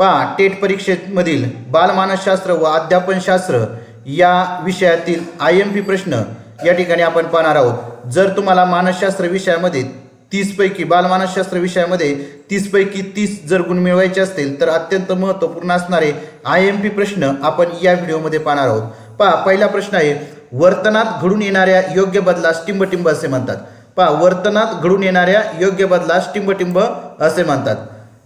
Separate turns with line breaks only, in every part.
पहा टेट परीक्षेमधील बालमानसशास्त्र व अध्यापनशास्त्र या विषयातील आय एम पी प्रश्न या ठिकाणी आपण पाहणार आहोत. जर तुम्हाला मानसशास्त्र विषयामध्ये तीसपैकी बालमानसशास्त्र विषयामध्ये तीसपैकी तीस जर गुण मिळवायचे असतील तर अत्यंत महत्त्वपूर्ण असणारे आय एम पी प्रश्न आपण या व्हिडिओमध्ये पाहणार आहोत. पहा पहिला प्रश्न आहे वर्तनात घडून येणाऱ्या योग्य बदलास टिंबटिंब असे म्हणतात. पहा वर्तनात घडून येणाऱ्या योग्य बदलास टिंबटिंब असे म्हणतात.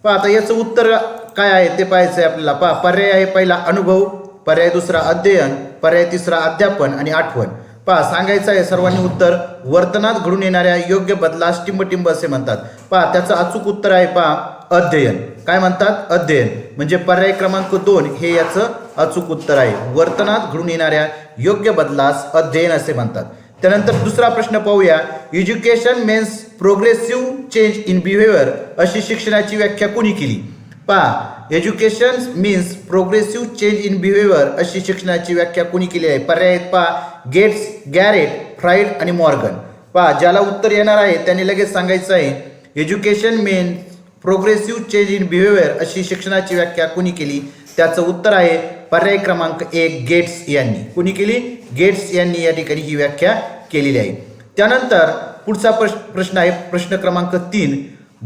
पहा आता याचं उत्तर काय आहे ते पाहायचं आहे आपल्याला. पहा पर्याय आहे पहिला अनुभव पर्याय दुसरा अध्ययन पर्याय तिसरा अध्यापन आणि आठवण. पहा सांगायचं आहे सर्वांनी उत्तर वर्तनात घडून येणाऱ्या योग्य बदलास टिंबटिंब असे म्हणतात. पहा त्याचं अचूक उत्तर आहे पहा अध्ययन. काय म्हणतात? अध्ययन. म्हणजे पर्याय क्रमांक दोन हे याचं अचूक उत्तर आहे. वर्तनात घडून येणाऱ्या योग्य बदलास अध्ययन असे म्हणतात. त्यानंतर दुसरा प्रश्न पाहूया. Education means progressive change in behaviour अशी शिक्षणाची व्याख्या कोणी केली? पहा education means progressive change in behaviour अशी शिक्षणाची व्याख्या कोणी केली आहे? पर्याय आहेत पहा गेट्स गॅरेट फ्राईड आणि मॉर्गन पहा ज्याला उत्तर येणार आहे त्यांनी लगेच सांगायचं आहे. Education means progressive change in behaviour अशी शिक्षणाची व्याख्या कोणी केली? त्याचं उत्तर आहे पर्याय क्रमांक एक गेट्स यांनी. कोणी केली? गेट्स यांनी या ठिकाणी ही व्याख्या केलेली आहे. त्यानंतर पुढचा प्रश्न आहे प्रश्न क्रमांक तीन.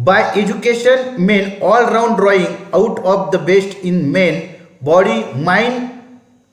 By education man all drawing drawing out of the best in man body mind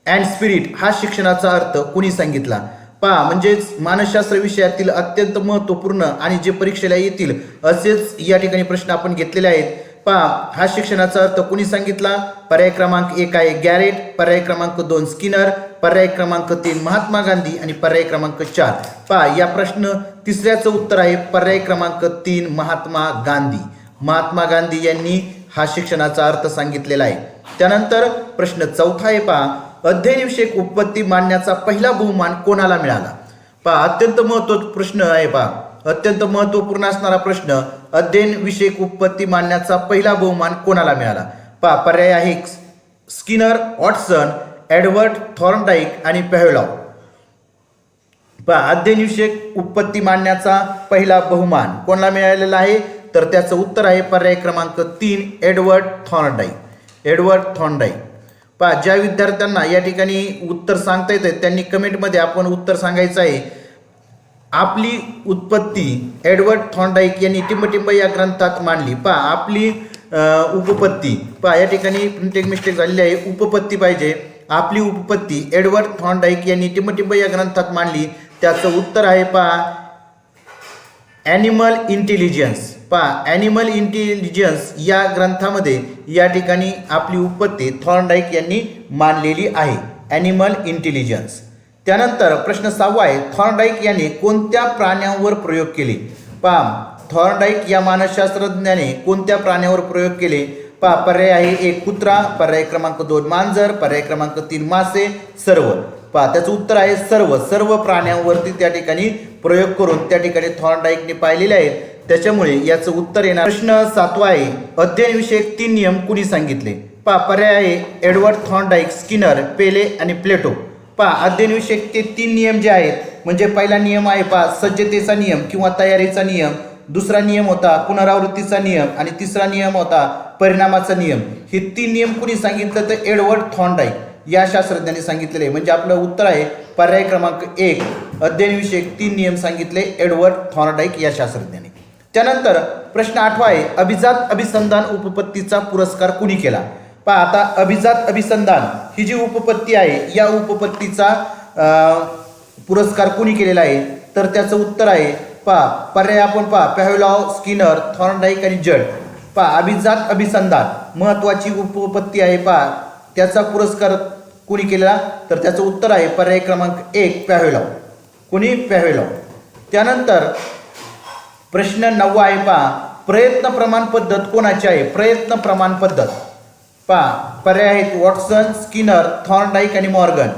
and spirit हा शिक्षणाचा अर्थ कुणी सांगितला? पहा म्हणजेच मानसशास्त्र विषयातील अत्यंत महत्त्वपूर्ण आणि जे परीक्षेला येतील असेच या ठिकाणी प्रश्न आपण घेतलेले आहेत. पहा हा शिक्षणाचा अर्थ कुणी सांगितला? पर्याय क्रमांक एक आहे गॅरेट पर्याय क्रमांक दोन स्किनर पर्याय क्रमांक तीन महात्मा गांधी आणि पर्याय क्रमांक चार. पहा या प्रश्न तिसऱ्याचं उत्तर आहे पर्याय क्रमांक तीन महात्मा गांधी. महात्मा गांधी यांनी हा शिक्षणाचा अर्थ सांगितलेला आहे. त्यानंतर प्रश्न चौथा आहे पहा. अध्ययनविषयक उत्पत्ती मांडण्याचा पहिला बहुमान कोणाला मिळाला? पहा अत्यंत महत्त्व प्रश्न आहे पहा. अत्यंत महत्त्वपूर्ण असणारा प्रश्न अध्ययन विषयक उत्पत्ती मांडण्याचा पहिला बहुमान कोणाला मिळाला? पहा पर्याय आहे स्किनर ऑटसन एडवर्ड थॉर्नडाईक आणि पेहलाव अध्ययनविषयक उत्पत्ती मांडण्याचा पहिला बहुमान कोणाला मिळालेला आहे? तर त्याचं उत्तर आहे पर्याय क्रमांक तीन एडवर्ड थॉर्नडाई. एडवर्ड थॉर्नडाईक पहा ज्या विद्यार्थ्यांना या ठिकाणी उत्तर सांगता येतं त्यांनी कमेंटमध्ये आपण उत्तर सांगायचं आहे. आपली उत्पत्ती एडवर्ड थॉर्नडाईक यांनी टिंबटिंब या ग्रंथात मांडली. पहा आपली उपपत्ती. पहा या ठिकाणी प्रिंटिंग मिस्टेक झालेली आहे. उपपत्ती पाहिजे. आपली उपपत्ती एडवर्ड थॉर्नडाईक यांनी टिंबटिंब या ग्रंथात मांडली. त्याचं उत्तर आहे पहा. ॲनिमल इंटेलिजन्स पहा ॲनिमल इंटेलिजन्स या ग्रंथामध्ये या ठिकाणी आपली उत्पत्ती थॉर्नडाईक यांनी मानलेली आहे. ॲनिमल इंटेलिजन्स त्यानंतर प्रश्न सहावा आहे थॉर्नडाईक यांनी कोणत्या प्राण्यांवर प्रयोग केले? पहा थॉर्नडाईक या मानसशास्त्रज्ञाने कोणत्या प्राण्यावर प्रयोग केले? पा पर्याय आहे एक कुत्रा पर्याय क्रमांक दोन मांजर पर्याय क्रमांक तीन मासे सर्व. पहा त्याचं उत्तर आहे सर्व. सर्व प्राण्यांवरती त्या ठिकाणी प्रयोग करून त्या ठिकाणी थॉर्नडाईकने पाहिलेले आहेत. त्याच्यामुळे याचं उत्तर येणार प्रश्न सातवा आहे. अध्ययन विषयक तीन नियम कुणी सांगितले? पा पर्याय आहे एडवर्ड थॉर्नडाईक स्किनर पेले आणि प्लेटो. पहा अध्ययन विषयक ते तीन नियम जे आहेत म्हणजे पहिला नियम आहे पा सज्जतेचा नियम किंवा तयारीचा नियम. दुसरा नियम होता पुनरावृत्तीचा नियम आणि तिसरा नियम होता परिणामाचा नियम. हे तीन नियम कुणी सांगितलं तर एडवर्ड थॉनडाईक या शास्त्रज्ञांनी सांगितलेले. आहे. म्हणजे आपलं उत्तर आहे पर्याय क्रमांक एक अध्ययनविषयक तीन नियम सांगितले एडवर्ड थॉर्नडाईक या शास्त्रज्ञाने. त्यानंतर प्रश्न आठवा आहे अभिजात अभिसंधान उपपत्तीचा पुरस्कार कुणी केला? पहा आता अभिजात अभिसंधान ही जी उपपत्ती आहे या उपपत्तीचा पुरस्कार कुणी केलेला आहे? तर त्याचं उत्तर आहे पहा पर्याय आपण पहा पॅव्हलॉव स्किनर थॉर्नडाईक आणि जड. पहा अभिजात अभिसंधान महत्वाची उपपत्ती आहे पहा त्याचा पुरस्कार कुणी केलेला? तर त्याचं उत्तर आहे पर्याय क्रमांक एक पॅव्हलॉव कुणी? पॅव्हलॉव त्यानंतर प्रश्न नववा आहे पहा प्रयत्न प्रमाण पद्धत कोणाची आहे? प्रयत्न प्रमाण पद्धत. पहा पर्याय आहेत वॉटसन स्किनर थॉर्नडाईक आणि मॉर्गन.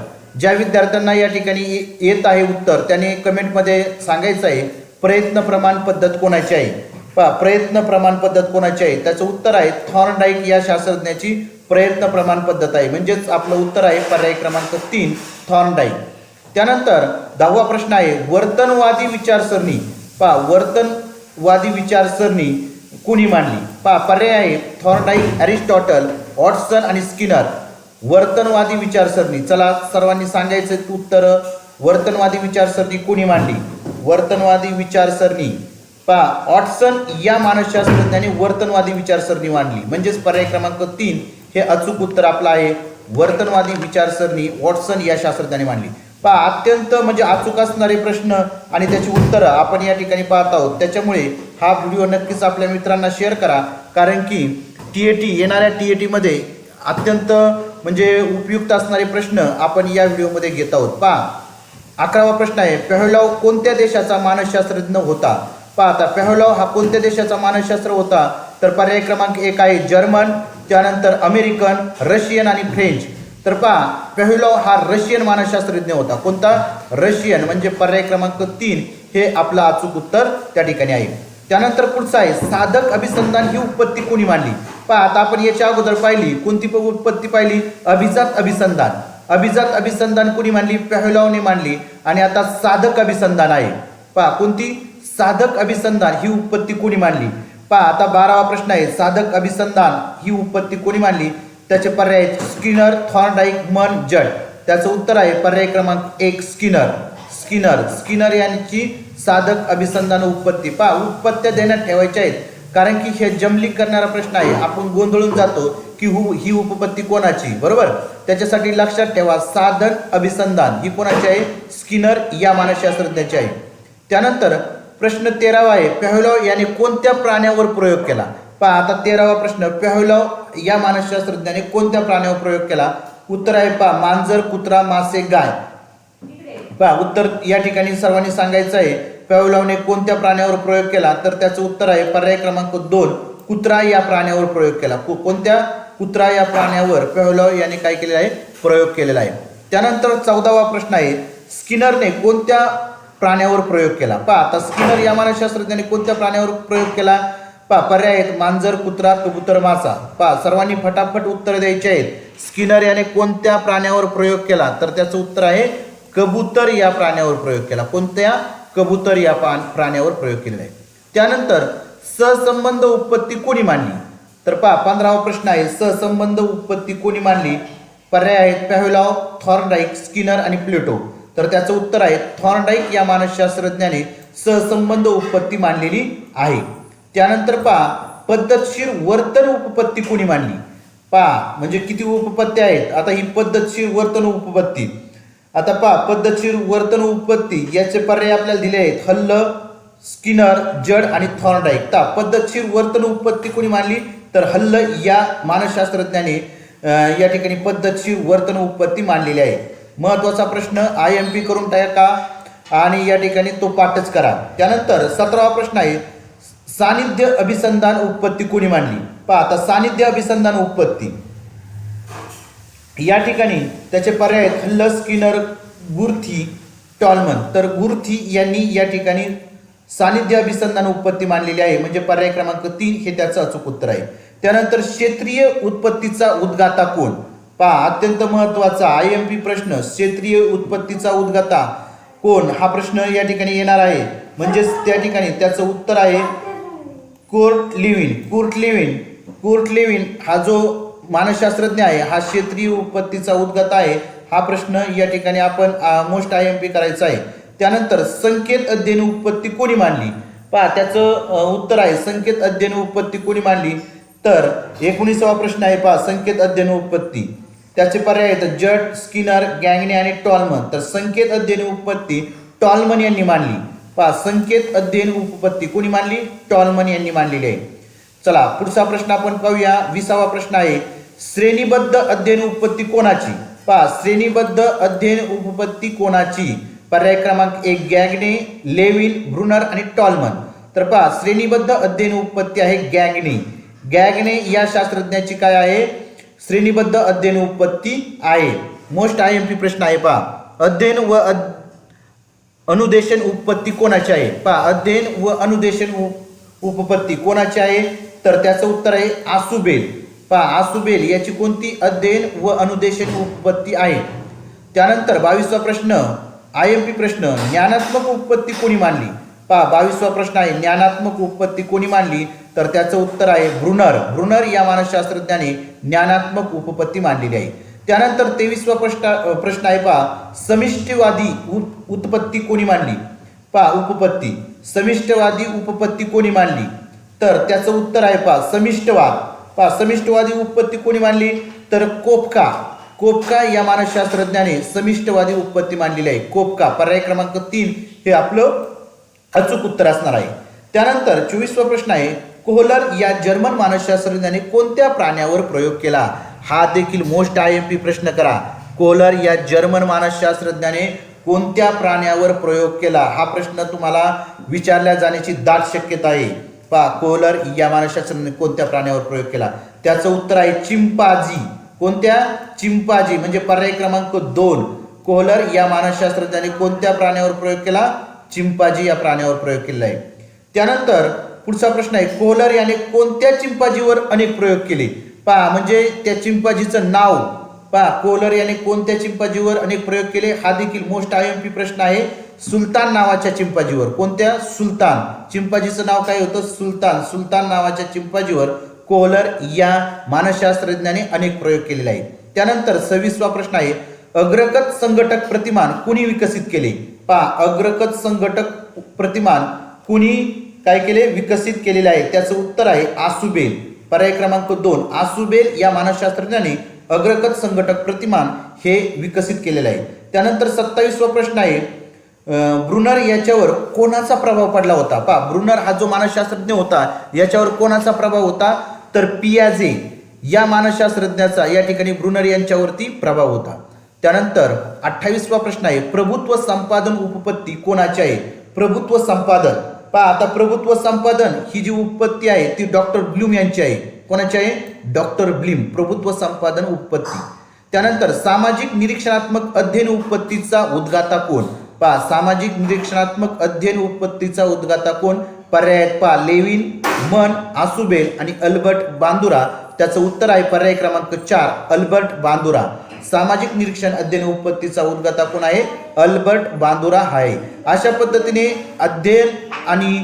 ज्या विद्यार्थ्यांना या ठिकाणी ये- येत आहे उत्तर त्याने कमेंटमध्ये सांगायचं आहे प्रयत्न प्रमाण पद्धत कोणाची आहे? पहा प्रयत्न प्रमाण पद्धत कोणाची आहे? त्याचं उत्तर आहे थॉर्नडाईक या शास्त्रज्ञाची प्रयत्न प्रमाण पद्धत आहे. म्हणजेच आपलं उत्तर आहे पर्याय क्रमांक तीन थॉर्नडाईक. त्यानंतर दहावा प्रश्न आहे वर्तनवादी विचारसरणी. पहा वर्तनवादी विचारसरणी कुणी मांडली? पहा पर्याय आहे थॉर्नडाईक अरिस्टॉटल ऑटसन आणि स्किनर. वर्तनवादी विचारसरणी. चला सर्वांनी सांगायचं उत्तर. वर्तनवादी विचारसरणी कोणी मांडली? वर्तनवादी विचारसरणी. पा ऑटसन या मानसशास्त्रज्ञाने वर्तनवादी विचारसरणी मांडली. म्हणजेच पर्याय क्रमांक तीन हे अचूक उत्तर आपलं आहे. वर्तनवादी विचारसरणी वॉटसन या शास्त्रज्ञाने मांडली. पहा अत्यंत म्हणजे अचूक असणारे प्रश्न आणि त्याची उत्तरं आपण या ठिकाणी पाहत आहोत. त्याच्यामुळे हा व्हिडिओ नक्कीच आपल्या मित्रांना शेअर करा. कारण की टी ए टी येणाऱ्या टी ए टीमध्ये अत्यंत म्हणजे उपयुक्त असणारे प्रश्न आपण या व्हिडिओमध्ये घेत आहोत. पहा अकरावा प्रश्न आहे पेहलाव कोणत्या देशाचा मानसशास्त्रज्ञ होता? पाहता पेहलाव हा कोणत्या देशाचा मानसशास्त्र होता? तर पर्याय क्रमांक एक आहे जर्मन त्यानंतर अमेरिकन रशियन आणि फ्रेंच. तर पहा पेहलॉव हा रशियन मानसशास्त्रज्ञ होता. कोणता? रशियन म्हणजे पर्याय क्रमांक तीन. हे आपलं अचूक उत्तर त्या ठिकाणी आहे. त्यानंतर पुढचं आहे साधक अभिसंधान ही उत्पत्ती कोणी मांडली? पहा आता आपण याच्या अगोदर पाहिली. कोणती उत्पत्ती पाहिली? अभिजात अभिसंधान. अभिजात अभिसंधान कुणी मांडली पेहलॉवने मांडली आणि आता साधक अभिसंधान आहे. पहा कोणती? साधक अभिसंधान ही उत्पत्ती कोणी मांडली पहा आता बारावा प्रश्न आहे. साधक अभिसंधान ही उत्पत्ती कोणी मांडली त्याचे पर्याय स्किनर थॉर्नडाईक मन जड. त्याचं उत्तर आहे पर्याय क्रमांक एक स्किनर. स्किनर. स्किनर यांची साधक अभिसंधान उत्पत्ती. पहा उत्पत्त्या देण्यात ठेवायच्या आहेत. कारण की हे जमलिंग करणारा प्रश्न आहे. आपण गोंधळून जातो की हु ही उपपत्ती कोणाची? बरोबर? त्याच्यासाठी लक्षात ठेवा साधन अभिसंधान. ही कोणाची आहे? स्किनर या मानसशास्त्रज्ञाची आहे. त्यानंतर प्रश्न तेरावा आहे पेहलॉव याने कोणत्या प्राण्यावर प्रयोग केला? पहा आता तेरावा प्रश्न पेहलॉव या मानसशास्त्रज्ञाने कोणत्या प्राण्यावर प्रयोग केला? उत्तर आहे पहा मांजर कुत्रा मासे गाय. पहा उत्तर या ठिकाणी सर्वांनी सांगायचं आहे. पेहलॉवने कोणत्या प्राण्यावर प्रयोग केला? तर त्याचं उत्तर आहे पर्याय क्रमांक दोन. कुत्रा या प्राण्यावर प्रयोग केला. कोणत्या? कुत्रा या प्राण्यावर पेहलॉव याने काय केलेलं आहे? प्रयोग केलेला आहे. त्यानंतर चौदावा प्रश्न आहे. स्किनरने कोणत्या प्राण्यावर प्रयोग केला? पा आता स्किनर या मानसशास्त्रज्ञाने कोणत्या प्राण्यावर प्रयोग केला? पा पर्याय आहेत. मांजर कुत्रा कबूतर मासा. पा सर्वांनी फटाफट उत्तर द्यायचे आहेत. स्किनर याने कोणत्या प्राण्यावर प्रयोग केला? तर त्याचं उत्तर आहे कबूतर या प्राण्यावर प्रयोग केला. कोणत्या? कबूतर या पा- प्राण्यावर प्रयोग केलेला आहे. त्यानंतर सहसंबंध उत्पत्ती कोणी मांडली? तर पहा पंधरावा प्रश्न आहे. सहसंबंध उत्पत्ती कोणी मांडली? पर्याय आहेत पॅव्हलॉव थॉर्नडाईक स्किनर आणि प्लेटो. तर त्याचं उत्तर आहे थॉर्नडाईक या मानसशास्त्रज्ञाने सहसंबंध उत्पत्ती मांडलेली आहे. त्यानंतर पहा पद्धतशीर वर्तन उपपत्ती कोणी मांडली? पहा म्हणजे किती उपपत्ती आहेत? आता ही पद्धतशीर वर्तन उपपत्ती. आता पहा पद्धतशीर वर्तन उत्पत्ती याचे पर्याय आपल्याला दिले आहेत. हल्ल स्किनर जड आणि थॉर्नडाईक. ता पद्धतशीर वर्तन उत्पत्ती कोणी मांडली? तर हल्ल या मानसशास्त्रज्ञाने या ठिकाणी पद्धतशीर वर्तन उत्पत्ती मांडलेली आहे. महत्त्वाचा प्रश्न आय एम पी करून टाका आणि या ठिकाणी तो पाठच करा. त्यानंतर सतरावा प्रश्न आहे सानिध्य अभिसंधान उत्पत्ती कोणी मांडली? पहा आता सानिध्य अभिसंधान उत्पत्ती. या ठिकाणी त्याचे पर्याय आहेत हल्ल स्किनर गुर्थी टॉलमन. तर गुर्थी यांनी या ठिकाणी सानिध्य अभिसंधान उत्पत्ती मानलेली आहे. म्हणजे पर्याय क्रमांक तीन हे त्याचं अचूक उत्तर आहे. त्यानंतर क्षेत्रीय उत्पत्तीचा उद्गाता कोण? पहा अत्यंत महत्त्वाचा आय एम पी प्रश्न. क्षेत्रीय उत्पत्तीचा उद्गाता कोण? हा प्रश्न या ठिकाणी येणार आहे. म्हणजेच त्या ठिकाणी त्याचं उत्तर आहे Kurt Lewin. Kurt Lewin. Kurt Lewin हा जो मानसशास्त्रज्ञ आहे हा क्षेत्रीय उत्पत्तीचा उद्गत आहे हा प्रश्न या ठिकाणी आपण मोस्ट आय एम पी करायचा आहे. त्यानंतर संकेत अध्ययन उत्पत्ती कोणी मांडली? पहा त्याचं उत्तर आहे संकेत अध्ययन उत्पत्ती कोणी मांडली? तर एकोणीसावा प्रश्न आहे पहा संकेत अध्ययन उत्पत्ती. त्याचे पर्याय आहेत जट स्किनर गँगने आणि टॉलमन. तर संकेत अध्ययन उत्पत्ती टॉलमन यांनी मांडली. पहा संकेत अध्ययन उपपत्ती कोणी मांडली? टॉलमन यांनी मांडलेली आहे. चला पुढचा प्रश्न आपण पाहूया. विसावा प्रश्न आहे श्रेणीबद्ध अध्ययन उपपत्ती कोणाची? पहा श्रेणीबद्ध अध्ययन उपपत्ती कोणाची? पर्याय क्रमांक एक गॅगने लेविन ब्रुनर आणि टॉलमन. तर पहा श्रेणीबद्ध अध्ययन उपपत्ती आहे गॅगने. गॅगने या शास्त्रज्ञाची काय आहे? श्रेणीबद्ध अध्ययन उपपत्ती आहे. मोस्ट आय एम पी प्रश्न आहे पहा. अध्ययन व अद अनुदेशन उपपत्ती कोणाची आहे? पहा अध्ययन व अनुदेशन उपपत्ती कोणाची आहे? तर त्याचं उत्तर आहे आसुबेल पहा आसुबेल याची कोणती अध्ययन व अनुदेशन उपपत्ती आहे? त्यानंतर बावीसवा प्रश्न आय एम पी प्रश्न ज्ञानात्मक उत्पत्ती कोणी मांडली? पहा बावीसवा प्रश्न आहे ज्ञानात्मक उत्पत्ती कोणी मांडली? तर त्याचं उत्तर आहे ब्रुनर. ब्रुनर या मानसशास्त्रज्ञाने ज्ञानात्मक उपपत्ती मांडलेली आहे. त्यानंतर तेवीसवा प्रश्न प्रश्न आहे पहा समिष्टवादी उप उत्पत्ती कोणी मांडली? पहा उपपत्ती. समिष्टवादी उपपत्ती कोणी मांडली? तर त्याचं उत्तर आहे पहा समिष्टवाद. पहा समिष्टवादी उत्पत्ती कोणी मांडली? तर कोपका. कोपका या मानसशास्त्रज्ञाने समिष्टवादी उत्पत्ती मानलेली आहे. कोपका पर्याय क्रमांक तीन हे आपलं अचूक उत्तर असणार आहे. त्यानंतर चोवीसवा प्रश्न आहे कोहलर या जर्मन मानसशास्त्रज्ञाने कोणत्या प्राण्यावर प्रयोग केला? हा देखील मोस्ट आय एम पी प्रश्न करा. कोहलर या जर्मन मानसशास्त्रज्ञाने कोणत्या प्राण्यावर प्रयोग केला? हा प्रश्न तुम्हाला विचारल्या जाण्याची दाट शक्यता आहे. पहा कोहलर या मानसशास्त्राने कोणत्या प्राण्यावर प्रयोग केला? त्याचं उत्तर आहे चिंपाजी कोणत्या? चिंपाजी म्हणजे पर्याय क्रमांक दोन. कोहलर या मानसशास्त्रज्ञाने कोणत्या प्राण्यावर प्रयोग केला? चिंपाजी या प्राण्यावर प्रयोग केला आहे. त्यानंतर पुढचा प्रश्न आहे कोहलर याने कोणत्या चिंपाजीवर अनेक प्रयोग केले? पहा म्हणजे त्या चिंपाजीचं नाव. पहा कोहलर याने कोणत्या चिंपाजीवर अनेक प्रयोग केले? हा देखील मोस्ट आय एम पी प्रश्न आहे. सुलतान नावाच्या चिंपाजीवर. कोणत्या? सुलतान. चिंपाजीचं नाव काय होतं? सुलतान. सुलतान नावाच्या चिंपाजीवर कोहलर या मानसशास्त्रज्ञाने अनेक प्रयोग केलेले आहेत. त्यानंतर सव्वीसवा प्रश्न आहे अग्रगत संघटक प्रतिमान कुणी विकसित केले? पहा अग्रगत संघटक प्रतिमान कुणी काय केले? विकसित केलेले आहे. त्याचं उत्तर आहे आसुबेल. पर्याय क्रमांक दोन आसुबेल या मानसशास्त्रज्ञाने अग्रगत संघटक प्रतिमान हे विकसित केलेलं आहे. त्यानंतर सत्तावीसवा प्रश्न आहे ब्रुनर याच्यावर कोणाचा प्रभाव पडला होता? पहा ब्रुनर हा जो मानसशास्त्रज्ञ होता याच्यावर कोणाचा प्रभाव होता? तर पियाजे या मानसशास्त्रज्ञाचा या ठिकाणी ब्रुनर यांच्यावरती प्रभाव होता. त्यानंतर अठ्ठावीसवा प्रश्न आहे प्रभुत्व संपादन उपपत्ती कोणाची आहे? प्रभुत्व संपादन. पहा आता प्रभुत्व संपादन ही जी उपपत्ती आहे ती डॉक्टर ब्लूम यांची आहे. कोणाची आहे? डॉक्टर ब्लिम प्रभुत्व संपादन उपपत्ती. त्यानंतर सामाजिक निरीक्षणात्मक अध्ययन उपपत्तीचा उद्गाता कोण? पा सामाजिक निरीक्षणात्मक अध्ययन उत्पत्तीचा उद्गाता कोण? पर्याय पा लेविन मन आसुबेल आणि अल्बर्ट बांदुरा. त्याचं उत्तर आहे पर्याय क्रमांक चार अल्बर्ट बांदुरा. सामाजिक निरीक्षण अध्ययन उत्पत्तीचा उद्गाता कोण आहे? अल्बर्ट बांदुरा आहे. अशा पद्धतीने अध्ययन आणि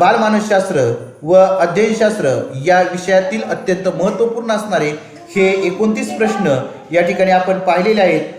बालमानसशास्त्र व अध्ययनशास्त्र या विषयातील अत्यंत महत्त्वपूर्ण असणारे हे एकोणतीस प्रश्न या ठिकाणी आपण पाहिलेले आहेत.